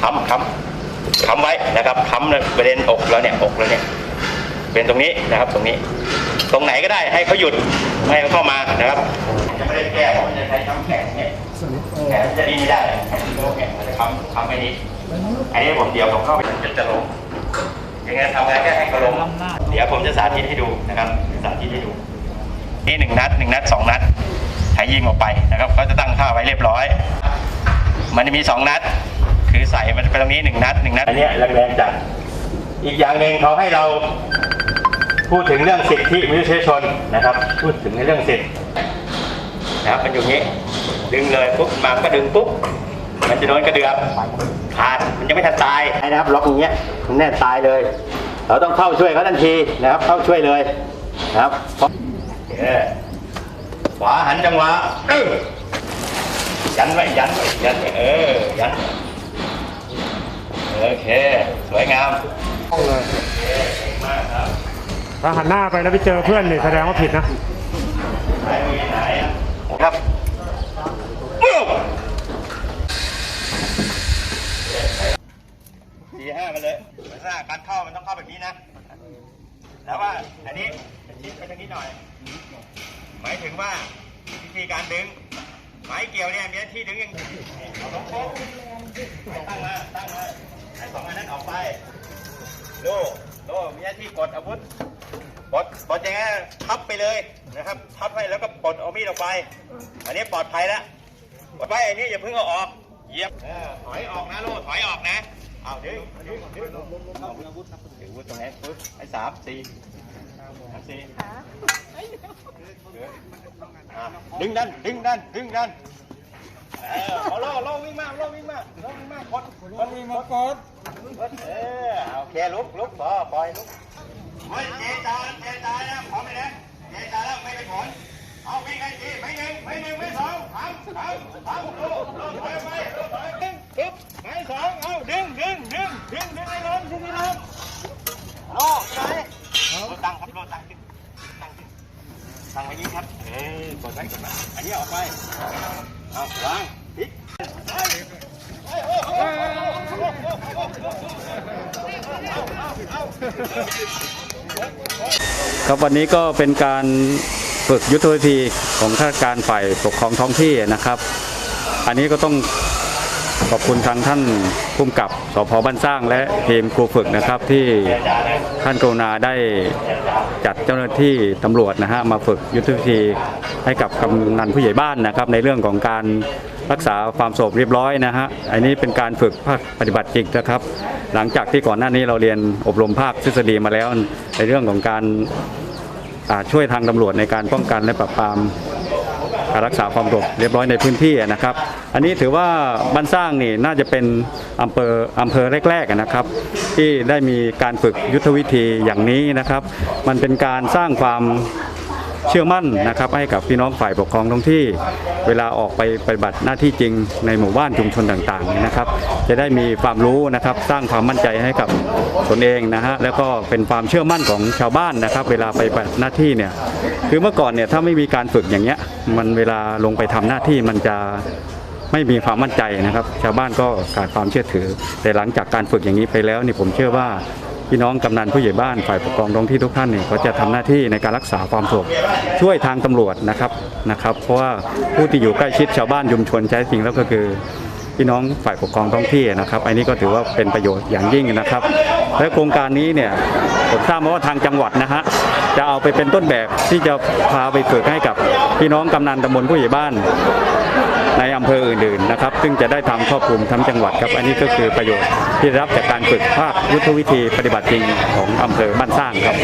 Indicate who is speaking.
Speaker 1: ค้ำค้ำค้ำไว้นะครับค้ำในบริเวณอกแล้วเนี่ยอกแล้วเนี่ยเป็นตรงนี้นะครับตรงนี้ ตรงไหนก็ได้ให้เขาหยุดไม่ให้เขาเข้ามานะครับจะไม่ได้แก้ผมจะใช้ค้ำแข็งเนี่ยแขนจะดีไม่ได้แขนโลกเนี่ยจะค้ำค้ำไม่นี้อันนี้ผมเดี๋ยวผมเข้าไปจะจะลงยังไงทำไงแค่ให้เขาลงเดี๋ยวผมจะสาธิตให้ดูนะครับสาธิตให้ดูนี่หนึ่งนัดหนึ่งนัดสองนัดใช้ยิงออกไปนะครับก็จะตั้งค่าไว้เรียบร้อย มันจะมีสองนัด ใส่มันไปตรงนี้หนึ่งนัดหนึ่งนัดอันนี้แรงๆจัดอีกอย่างหนึ่งเขาให้เราพูดถึงเรื่องสิทธิมนุษยชนนะครับ พูดถึงในเรื่องสิทธินะครับมันอยู่อย่างนี้ ดึงเลยปุ๊บมาก็ดึงปุ๊บมันจะโดนกระเดือกขาดมันยังไม่ทันตายนะครับล็อกอย่างเงี้ยมันแน่นตายเลย เราต้องเข้าช่วยเขาทันทีนะครับ เข้าช่วยเลยนะครับเออขวาหันจังหวะเออยันไว้ยันไว้ยันไว้เออยัน โอเค สวยงาม
Speaker 2: ต้องเลย
Speaker 1: เก่งมากครับ
Speaker 2: ถ้าหันหน้าไปแล้วไปเจอเพื่อนนี่แสดงว่าผิดนะ
Speaker 1: ไหนมือไหนครับปุ๊บสี่ห้ามาเลยลักษณะการเข้ามันต้องเข้าแบบนี้นะ แล้วว่าอันนี้ชิดไปทางนี้หน่อย หมายถึงว่าวิธีการดึง ไม้เกี่ยวเนี่ยมีหน้าที่ดึงอย่างเอาลงโค้งตั้งมาตั้งมา ไอ้สองอันนั้นออกไปโล่โล่มีหน้าที่กดอาวุธปลดปลดอย่างงี้ทับไปเลยนะครับ ทับให้แล้วก็ปลดเอามีดออกไป อันนี้ปลอดภัยแล้วปลอดภัยอันนี้อย่าเพิ่งเอาออกเหยียบถอยออกนะโล่ถอยออกนะเอาดึงดึงดึงเอาอาวุธครับถืออาวุธตรงนี้ปึ๊บไอ้สามสี่สามสี่ดึงดันดึงดันดึงดัน เออเอาล่โล่วิ่งมาโล่วิ่งมาโล่วิ่งมากดกดวิ่งมากดเออโอเคลุกลุกพอปล่อยลุกเฮ้ยเจตาเจตานะพร้อมไหมนะเจตาแล้วไม่เป็นผลเอาวิ่งให้ดีไม่หนึ่งไม่หนึ่งไม่สองสามสามสามโล่โล่ถอยไปโลถอยดึงปึ๊บไม่สองเอาดึงดึงดึงดึงดึงให้ล้มดึงให้ล้มโล่ไหนโลตั้งครับโลตั้งขึ้นตั้งขึ้นตั้งไว้นี้ครับเอ้ยกดไว้กดไว้อันนี้ออกไป
Speaker 3: ครับวันนี้ก็เป็นการฝึกยุทธวิธีของข้าราชการฝ่ายปกครองท้องที่นะครับ อันนี้ก็ต้อง ขอบคุณทางท่านผู้กำกับสพบ้านสร้าง และทีมครูฝึกนะครับที่ท่านกรุณาได้จัดเจ้าหน้าที่ตำรวจนะฮะมาฝึกยุทธวิธีให้กับกำนันผู้ใหญ่บ้านนะครับ ในเรื่องของการรักษาความสงบเรียบร้อยนะฮะอันนี้เป็นการฝึกภาคปฏิบัติจริงนะครับ หลังจากที่ก่อนหน้านี้เราเรียนอบรมภาคทฤษฎีมาแล้วในเรื่องของการช่วยทางตำรวจในการป้องกันและปราบปราม การรักษาความสงบเรียบร้อยในพื้นที่นะครับ อันนี้ถือว่าบ้านสร้างนี่น่าจะเป็นอำเภออำเภอแรกๆนะครับ ที่ได้มีการฝึกยุทธวิธีอย่างนี้นะครับ มันเป็นการสร้างความ เชื่อมั่นนะครับให้กับพี่น้องฝ่ายปกครองท้องที่ เวลาออกไปปฏิบัติหน้าที่จริงในหมู่บ้านชุมชนต่างๆเนี่ยนะครับ จะได้มีความรู้นะครับสร้างความมั่นใจให้กับตนเองนะฮะแล้วก็เป็นความเชื่อมั่นของชาวบ้านนะครับ เวลาไปปฏิบัติหน้าที่เนี่ยคือเมื่อก่อนเนี่ยถ้าไม่มีการฝึกอย่างเงี้ยมันเวลาลงไปทำหน้าที่มันจะไม่มีความมั่นใจนะครับ ชาวบ้านก็ขาดความเชื่อถือ แต่หลังจากการฝึกอย่างนี้ไปแล้วนี่ผมเชื่อว่า พี่น้องกำนันผู้ใหญ่บ้านฝ่ายปกครองท้องที่ทุกท่านเนี่ยเขาจะทำหน้าที่ในการรักษาความสงบช่วยทางตำรวจนะครับนะครับ เพราะว่าผู้ที่อยู่ใกล้ชิดชาวบ้านยุมชนใช้จริงแล้วก็คือพี่น้องฝ่ายปกครองท้องที่นะครับ อันนี้ก็ถือว่าเป็นประโยชน์อย่างยิ่งนะครับ และโครงการนี้เนี่ยผมทราบมาว่าทางจังหวัดนะฮะจะเอาไปเป็นต้นแบบที่จะพาไปฝึกให้กับพี่น้องกำนันตำบลผู้ใหญ่บ้าน ในอำเภออื่นๆนะครับ ซึ่งจะได้ทำครอบคลุมทั้งจังหวัดครับ อันนี้ก็คือประโยชน์ที่รับจากการฝึกภาคยุทธวิธีปฏิบัติจริงของอำเภอบ้านสร้างครับ